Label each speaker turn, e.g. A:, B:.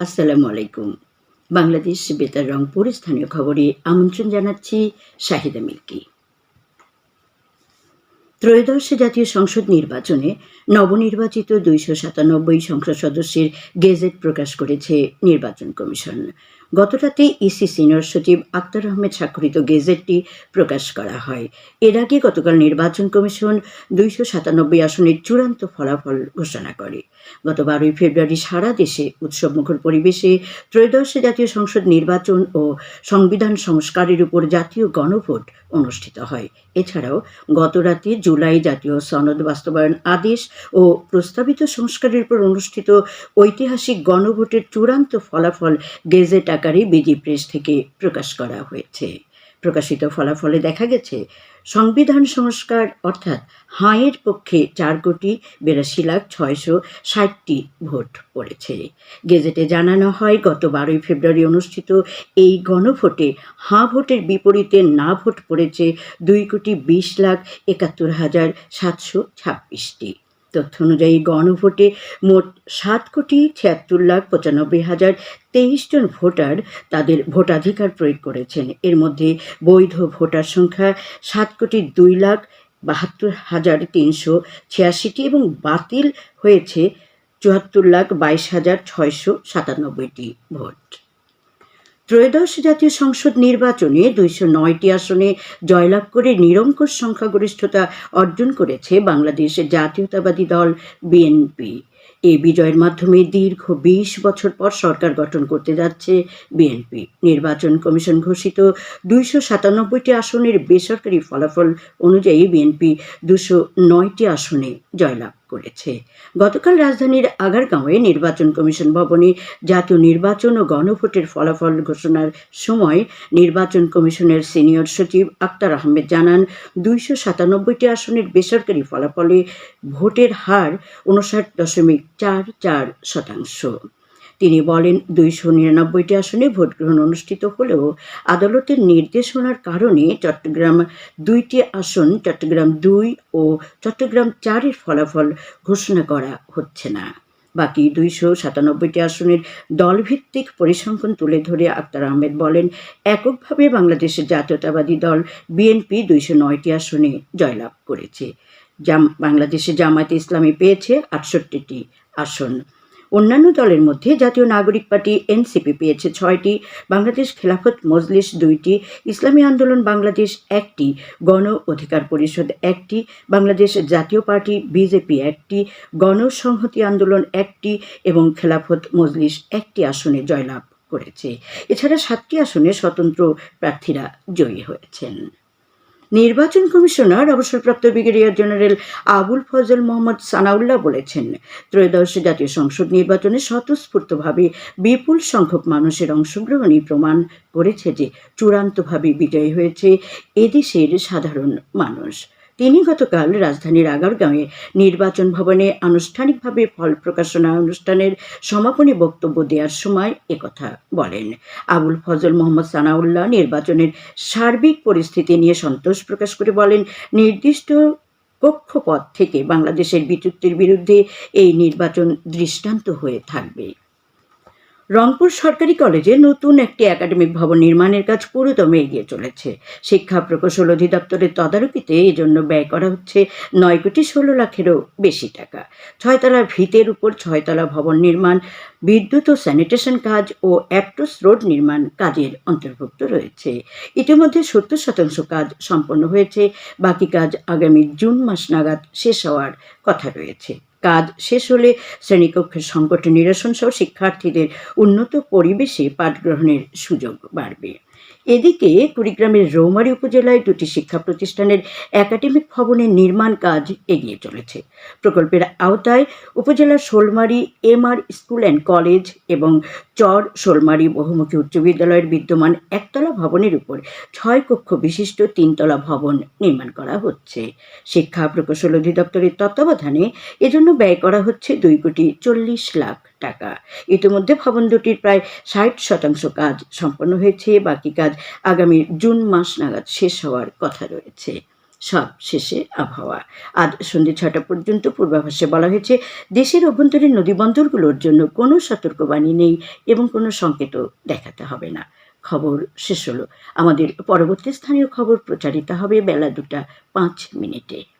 A: আসসালামু আলাইকুম। বাংলাদেশ বেতার রংপুর স্থানীয় খবরে আমন্ত্রণ জানাচ্ছি শাহিদা মিল্কি। ত্রয়োদশ জাতীয় সংসদ নির্বাচনে নবনির্বাচিত দুইশো সাতানব্বই সংসদ সদস্যের গেজেট প্রকাশ করেছে নির্বাচন কমিশন। গতরাতে ইসি সিনিয়র সচিব আক্তার আহমেদ স্বাক্ষরিত গেজেটটি প্রকাশ করা হয়। এর আগে গতকাল নির্বাচন কমিশন দুইশো সাতানব্বই আসনের চূড়ান্ত ফলাফল ঘোষণা করে। গত বারোই ফেব্রুয়ারি সারা দেশে উৎসবমুখর পরিবেশে ত্রয়োদশ জাতীয় সংসদ নির্বাচন ও সংবিধান সংস্কারের উপর জাতীয় গণভোট অনুষ্ঠিত হয়। এছাড়াও গতরাতে জুলাই জাতীয় সনদ বাস্তবায়ন আদেশ ও প্রস্তাবিত সংস্কারের উপর অনুষ্ঠিত ঐতিহাসিক গণভোটের চূড়ান্ত ফলাফল গেজেট আকারে বিজি প্রেস থেকে প্রকাশ করা হয়েছে। প্রকাশিত ফলাফলে দেখা গেছে, সংবিধান সংস্কার অর্থাৎ হাঁয়ের পক্ষে চার কোটি বিরাশি লাখ ছয়শো ষাটটি ভোট পড়েছে। গেজেটে জানানো হয়, গত বারোই ফেব্রুয়ারি অনুষ্ঠিত এই গণভোটে হাঁ ভোটের বিপরীতে না ভোট পড়েছে দুই কোটি বিশ লাখ একাত্তর হাজার সাতশো ছাব্বিশটি। তথ্য অনুযায়ী গণভোটে মোট সাত কোটি ছিয়াত্তর লাখ পঁচানব্বই হাজার তেইশ জন ভোটার তাদের ভোটাধিকার প্রয়োগ করেছেন। এর মধ্যে বৈধ ভোটার সংখ্যা সাত কোটি দুই লাখ বাহাত্তর হাজার তিনশো ছিয়াশিটি এবং বাতিল হয়েছে চুয়াত্তর লাখ বাইশ হাজার ছয়শো সাতানব্বইটি ভোট। ত্রয়োদশ জাতীয় সংসদ নির্বাচনে দুইশো নয়টি আসনে জয়লাভ করে নিরঙ্কুশ সংখ্যাগরিষ্ঠতা অর্জন করেছে বাংলাদেশের জাতীয়তাবাদী দল বিএনপি। এই বিজয়ের মাধ্যমে দীর্ঘ বিশ বছর পর সরকার গঠন করতে যাচ্ছে বিএনপি। নির্বাচন কমিশন ঘোষিত দুইশো সাতানব্বইটি আসনের বেসরকারি ফলাফল অনুযায়ী বিএনপি দুশো নয়টি আসনে জয়লাভ করেছে। গতকাল রাজধানীর আগারগাঁওয়ে নির্বাচন কমিশন ভবনে জাতীয় নির্বাচন ও গণভোটের ফলাফল ঘোষণার সময় নির্বাচন কমিশনের সিনিয়র সচিব আক্তার আহমেদ জানান, দুইশো সাতানব্বইটি আসনের বেসরকারি ফলাফলে ভোটের হার উনষাট দশমিক চার চার শতাংশ। তিনি বলেন, দুইশো নিরানব্বইটি আসনে ভোট গ্রহণ অনুষ্ঠিত হলেও আদালতের নির্দেশনার কারণে চট্টগ্রাম দুইটি আসন, চট্টগ্রাম দুই ও চট্টগ্রাম চারের ফলাফল ঘোষণা করা হচ্ছে না। বাকি দুইশো সাতানব্বইটি আসনের দলভিত্তিক পরিসংখ্যান তুলে ধরে আক্তার আহমেদ বলেন, এককভাবে বাংলাদেশের জাতীয়তাবাদী দল বিএনপি দুইশো নয়টি আসনে জয়লাভ করেছে। জাম, বাংলাদেশে জামায়াতে ইসলামী পেয়েছে আটষট্টিটি আসন। অন্যান্য দলের মধ্যে জাতীয় নাগরিক পার্টি এনসিপি পেয়েছে ছয়টি, বাংলাদেশ খেলাফত মজলিস দুইটি, ইসলামী আন্দোলন বাংলাদেশ একটি, গণ অধিকার পরিষদ একটি, বাংলাদেশ জাতীয় পার্টি বিজেপি একটি, গণসংহতি আন্দোলন একটি এবং খেলাফত মজলিস একটি আসনে জয়লাভ করেছে। এছাড়া সাতটি আসনে স্বতন্ত্র প্রার্থীরা জয়ী হয়েছেন। নির্বাচন কমিশনার, অবসরপ্রাপ্ত ব্রিগেডিয়ার জেনারেল আবুল ফজল মোহাম্মদ সানাউল্লাহ বলেছেন, ত্রয়োদশ জাতীয় সংসদ নির্বাচনে স্বতঃস্ফূর্তভাবে বিপুল সংখ্যক মানুষের অংশগ্রহণই প্রমাণ করেছে যে চূড়ান্তভাবে বিজয়ী হয়েছে এদেশের সাধারণ মানুষ। তিনি গতকাল রাজধানীর আগারগাঁওয়ে নির্বাচন ভবনে আনুষ্ঠানিকভাবে ফল প্রকাশনা অনুষ্ঠানের সমাপনী বক্তব্য দেওয়ার সময় একথা বলেন। আবুল ফজল মোহাম্মদ সানাউল্লাহ নির্বাচনের সার্বিক পরিস্থিতি নিয়ে সন্তোষ প্রকাশ করে বলেন, নির্দিষ্ট কক্ষপথ থেকে বাংলাদেশের বিচ্যুতির বিরুদ্ধে এই নির্বাচন দৃষ্টান্ত হয়ে থাকবে। রংপুর সরকারি কলেজে নতুন একটি একাডেমিক ভবন নির্মাণের কাজ পুরোদমে এগিয়ে চলেছে। শিক্ষা প্রকৌশল অধিদপ্তরের তদারকিতে এজন্য ব্যয় করা হচ্ছে নয় কোটি ষোলো লাখেরও বেশি টাকা। ছয়তলা ভিতের উপর ছয়তলা ভবন নির্মাণ, বিদ্যুৎ ও স্যানিটেশন কাজ ও অ্যাপ্টোস রোড নির্মাণ কাজের অন্তর্ভুক্ত রয়েছে। ইতিমধ্যে সত্তর শতাংশ কাজ সম্পন্ন হয়েছে, বাকি কাজ আগামী জুন মাস নাগাদ শেষ হওয়ার কথা রয়েছে। কাজ শেষ হলে শ্রেণীকক্ষের সংকট নিরসন সহ শিক্ষার্থীদের উন্নত পরিবেশে পাঠগ্রহণের সুযোগ বাড়বে। এদিকে কুড়িগ্রামের রৌমারী উপজেলায় দুটি শিক্ষা প্রতিষ্ঠানের একাডেমিক ভবনের নির্মাণ কাজ এগিয়ে চলেছে। প্রকল্পের আওতায় উপজেলার Sholmari, MR school and college এবং চর শোলমারি বহুমুখী উচ্চ বিদ্যালয়ের বিদ্যমান একতলা ভবনের উপর ছয় কক্ষ বিশিষ্ট তিনতলা ভবন নির্মাণ করা হচ্ছে। শিক্ষা প্রকৌশল অধিদপ্তরের তত্ত্বাবধানে এজন্য ব্যয় করা হচ্ছে দুই কোটি চল্লিশ লাখ টাকা। ইতিমধ্যে ভবন দুটির প্রায় ষাট শতাংশ কাজ সম্পন্ন হয়েছে, বাকি কাজ আগামী জুন মাস নাগাদ শেষ হওয়ার কথা রয়েছে। সব শেষে আবহাওয়া। আজ সন্ধ্যে ছটা পর্যন্ত পূর্বাভাসে বলা হয়েছে, দেশের অভ্যন্তরীণ নদীবন্দরগুলোর জন্য কোনো সতর্কবাণী নেই এবং কোনো সংকেতও দেখাতে হবে না। খবর শেষ হলো। আমাদের পরবর্তী স্থানীয় খবর প্রচারিত হবে বেলা দুটা পাঁচ মিনিটে।